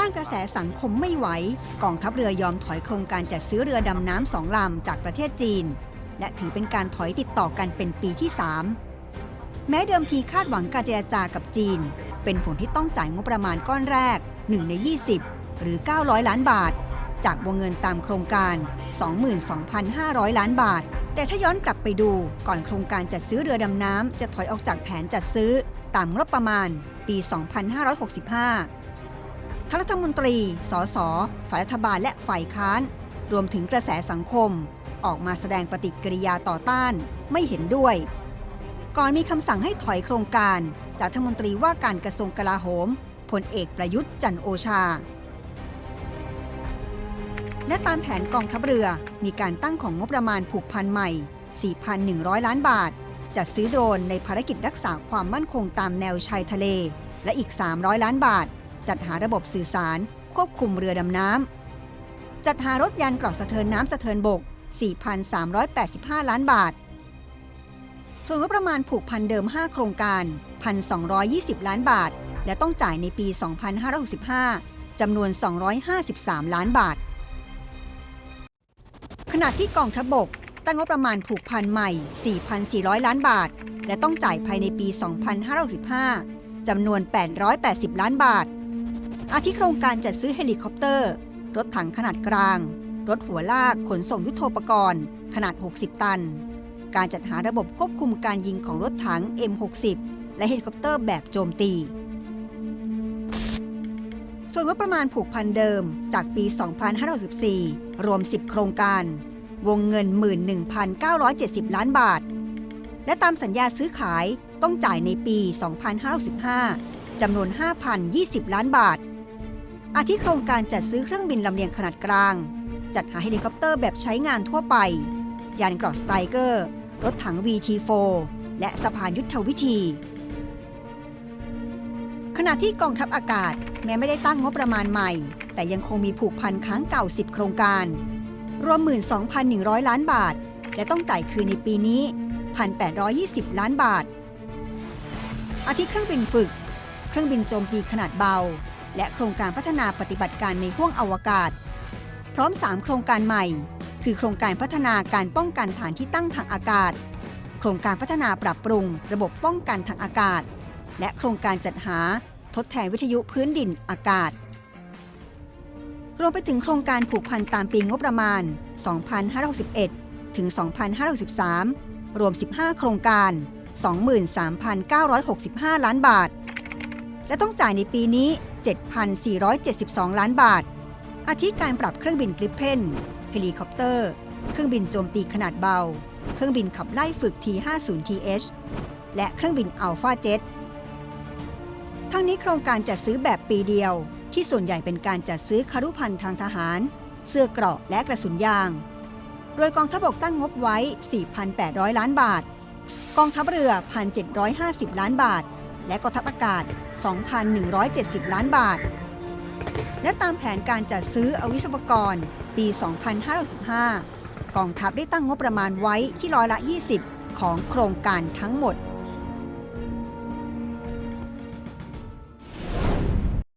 ต้านกระแสสังคมไม่ไหว กองทัพเรือยอมถอยโครงการจัดซื้อเรือดำน้ำสองลำจากประเทศจีน และถือเป็นการถอยติดต่อกันเป็นปีที่ 3 แม้เดิมทีคาดหวังการเจรจากับจีน เป็นผลที่ต้องจ่ายงบประมาณก้อนแรก 1 ใน 20 หรือ 900 ล้านบาท จากวงเงินตามโครงการ 22,500 ล้านบาท แต่ถ้าย้อนกลับไปดูก่อนโครงการจัดซื้อเรือดำน้ำจะถอยออกจากแผนจัดซื้อตามงบประมาณปี 2565 ทั้งรัฐมนตรี สส ฝ่ายรัฐบาลและฝ่ายค้าน รวมถึงกระแสสังคม ออกมาแสดงปฏิกิริยาต่อต้านไม่เห็นด้วย ก่อนมีคำสั่งให้ถอยโครงการ จากรัฐมนตรีว่าการกระทรวงกลาโหมพลเอกประยุทธ์จันโอชา และตามแผนกองทัพเรือมีการตั้งของงบประมาณผูกพันใหม่ 4,100 ล้านบาท จัดซื้อโดรนในภารกิจรักษาความมั่นคงตามแนวชายทะเล และอีก 300 ล้านบาท จัดหาระบบสื่อสาร ควบคุมเรือดำน้ำ จัดหารถยานเกราะสะเทินน้ำสะเทินบก 4,385 ล้านบาท ส่วนงบประมาณผูกพันเดิม 5 โครงการ 1,220 ล้านบาท และต้องจ่ายในปี 2565จำนวน 253 ล้านบาท ขณะที่กองทัพบกตั้งงบประมาณผูกพันใหม่ 4,400 ล้านบาท และต้องจ่ายภายในปี 2565จำนวน 880 ล้านบาท อาทิโครงการจัดซื้อเฮลิคอปเตอร์ รถถังขนาดกลาง รถหัวลากขนส่งยุทโธปกรณ์ ขนาด 60 ตัน การจัดหาระบบควบคุมการยิงของรถถัง M60 และเฮลิคอปเตอร์แบบโจมตี ส่วนงบประมาณผูกพันเดิมจากปี 2564 รวม 10 โครงการ วงเงิน 11,970 ล้านบาท และตามสัญญาซื้อขายต้องจ่ายในปี 2565จำนวน 5,020 ล้านบาท อาทิโครงการจัดซื้อเครื่องบินลำเลียงขนาดกลาง จัดหาเฮลิคอปเตอร์แบบใช้งานทั่วไป ยานเกราะสไตเกอร์ รถถัง VT4 และสะพานยุทธวิธี ขณะที่กองทัพอากาศแม้ไม่ได้ตั้งงบประมาณใหม่ แต่ยังคงมีผูกพันค้างเก่า 10 โครงการ รวม 12,100 ล้านบาท และต้องจ่ายคืนในปีนี้ 1,820 ล้านบาทอาทิเครื่องบินฝึก เครื่องบินโจมตีขนาดเบา และโครงการพัฒนาปฏิบัติการในห้วงอวกาศ พร้อม 3 โครงการใหม่ คือโครงการพัฒนาการป้องกันฐานที่ตั้งทางอากาศ โครงการพัฒนาปรับปรุง ระบบป้องกันทางอากาศ และโครงการจัดหา ทดแทนวิทยุพื้นดินอากาศ รวมไปถึงโครงการผูกพันตามปีงบประมาณ 2561 ถึง 2563 รวม 15 โครงการ 23,965 ล้านบาท และต้องจ่ายในปีนี้ 7,472 ล้านบาท อาทิการปรับเครื่องบินกริปเพนเฮลิคอปเตอร์ เครื่องบินโจมตีขนาดเบา เครื่องบินขับไล่ฝึก T50TH และเครื่องบินอัลฟาเจ็ตทั้งนี้โครงการจัดซื้อแบบปีเดียว ที่ส่วนใหญ่เป็นการจัดซื้อคารุพันธ์ทางทหาร เสื้อเกราะและกระสุนยาง โดยกองทัพบกตั้งงบไว้ 4,800 ล้านบาท กองทัพเรือ 1,750 ล้านบาท และกองทัพอากาศ 2,170 ล้านบาท และตามแผนการจัดซื้ออาวุธอุปกรณ์ ปี 2565 กองทัพได้ตั้งงบประมาณไว้ที่ร้อยละ 20 ของโครงการทั้งหมด